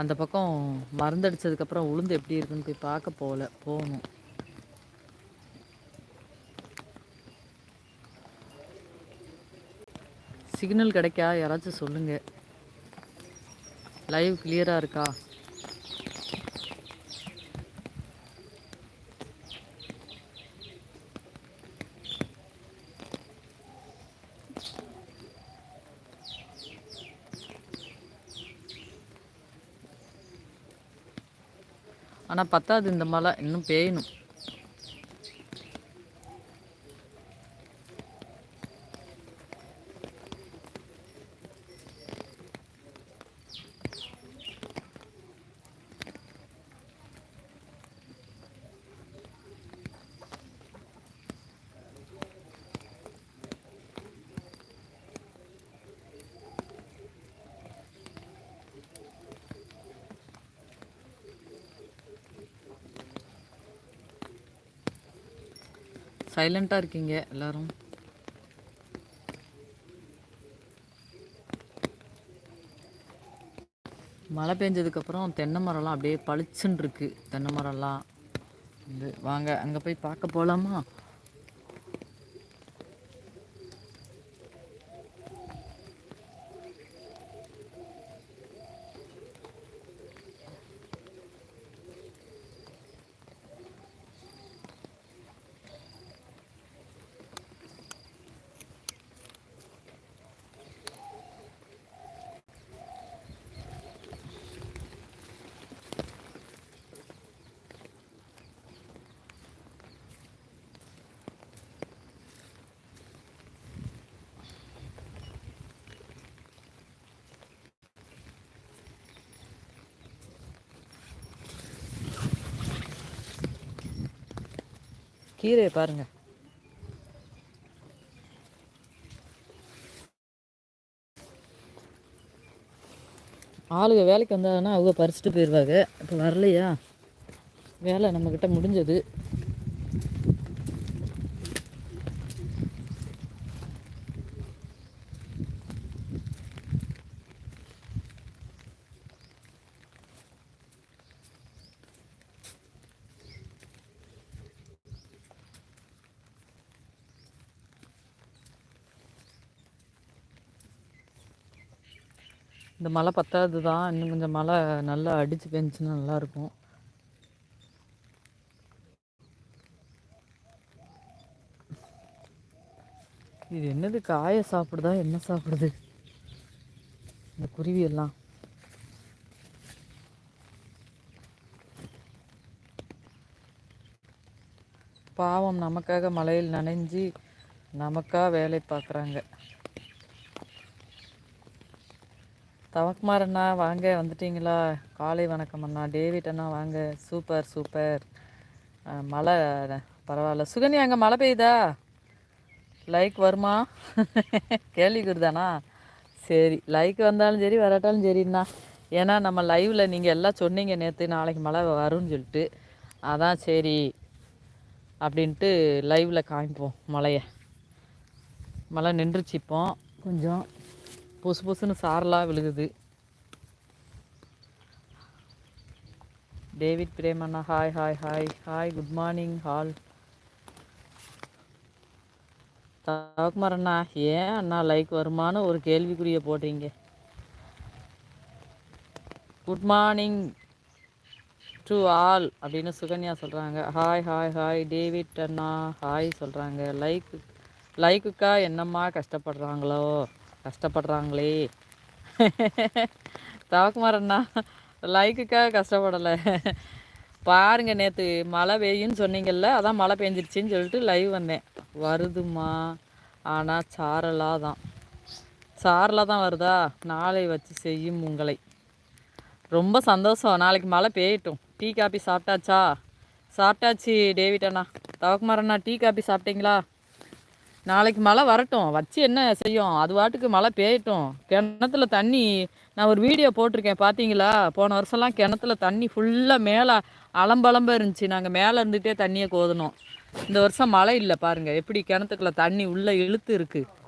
அந்த பக்கம் மருந்தடிச்சதுக்கப்புறம் உளுந்து எப்படி இருக்குன்னு போய் பார்க்க போகல போகணும். சிக்னல் கிடைக்கா? யாராச்சும் சொல்லுங்கள் லைவ் கிளியராக இருக்கா? ஆனால் பத்தாது இந்த மழை இன்னும் பெய்யணும். சைலண்ட்டாக இருக்கீங்க எல்லோரும். மழை பெஞ்சதுக்கப்புறம் தென்னை மரம்லாம் அப்படியே பளிச்சுன்னு இருக்குது தென்னை மரம்லாம். இது வாங்க அங்கே போய் பார்க்க போகலாமா கீரையை பாருங்கள் ஆளுங்க வேலைக்கு வந்தாங்கன்னா அவங்க பறிச்சுட்டு போயிடுவாங்க இப்போ வரலையா? வேலை நம்மக்கிட்ட முடிஞ்சது. இந்த மழை பத்தாது தான் இன்னும் கொஞ்சம் மழை நல்லா அடித்து பெஞ்சுன்னா நல்லாயிருக்கும் இது என்னது? காய சாப்பிடுதா? என்ன சாப்பிடுது? இந்த குருவி எல்லாம் பாவம் நமக்காக மழையில் நனைஞ்சி நமக்காக வேலை பார்க்குறாங்க. தவக்குமார் அண்ணா வாங்க வந்துட்டீங்களா? காலை வணக்கம் அண்ணா. டேவிட் அண்ணா வாங்க. Super super. மழை பரவாயில்ல. சுகன்யா அங்கே மழை பெய்யுதா? லைக் வருமா? கேள்விக்குருதானா சரி லைக் வந்தாலும் சரி வராட்டாலும் சரிண்ணா. ஏன்னா நம்ம லைவில் நீங்கள் எல்லாம் சொன்னீங்க நேற்று நாளைக்கு மழை வரும்னு சொல்லிட்டு. அதான் சரி அப்படின்ட்டு லைவில் காமிப்போம் மழையை. மழை நின்றுச்சிப்போம் கொஞ்சம். பொசு பொசுன்னு சாரலாக விழுகுது. David பிரேமண்ணா hi hi hi hi good morning all. Thavakumar அண்ணா ஏன் அண்ணா லைக் வருமானு ஒரு கேள்விக்குரிய போடுறீங்க குட் மார்னிங் டு ஆல் அப்படின்னு சுகன்யா சொல்கிறாங்க ஹாய் ஹாய் ஹாய் டேவிட் அண்ணா ஹாய் சொல்கிறாங்க லைக் லைக்குக்கா என்னம்மா கஷ்டப்படுறாங்களோ? கஷ்டப்படுறாங்களே. தவக்குமாரண்ணா லைக்குக்காக கஷ்டப்படலை. பாருங்க நேற்று மழை பெய்யுன்னு சொன்னீங்கல்ல அதான் மழை பெஞ்சிருச்சின்னு சொல்லிட்டு லைவ் வந்தேன். வருதுமா ஆனால் சாரலாக தான். சாரலாக தான் வருதா? நாளை வச்சு செய்யும் உங்களை. ரொம்ப சந்தோஷம். நாளைக்கு மழை பெய்யட்டும். டீ காபி சாப்பிட்டாச்சா? சாப்பிட்டாச்சு டேவிட் அண்ணா. தவக்குமார் அண்ணா டீ காபி சாப்பிட்டீங்களா? நாளைக்கு மழை வரட்டும். வச்சு என்ன செய்யும்? அது வாட்டுக்கு மழை பெய்யட்டும். கிணத்துல தண்ணி நான் ஒரு வீடியோ போட்டிருக்கேன் பார்த்தீங்களா போன வருஷம்லாம் கிணத்துல தண்ணி ஃபுல்லாக மேலே அலம்பலம்ப இருந்துச்சு. நாங்கள் மேலே இருந்துகிட்டே தண்ணியை கோதணும். இந்த வருஷம் மழை இல்லை பாருங்கள் எப்படி கிணத்துக்குள்ள தண்ணி உள்ளே இழுத்து இருக்குது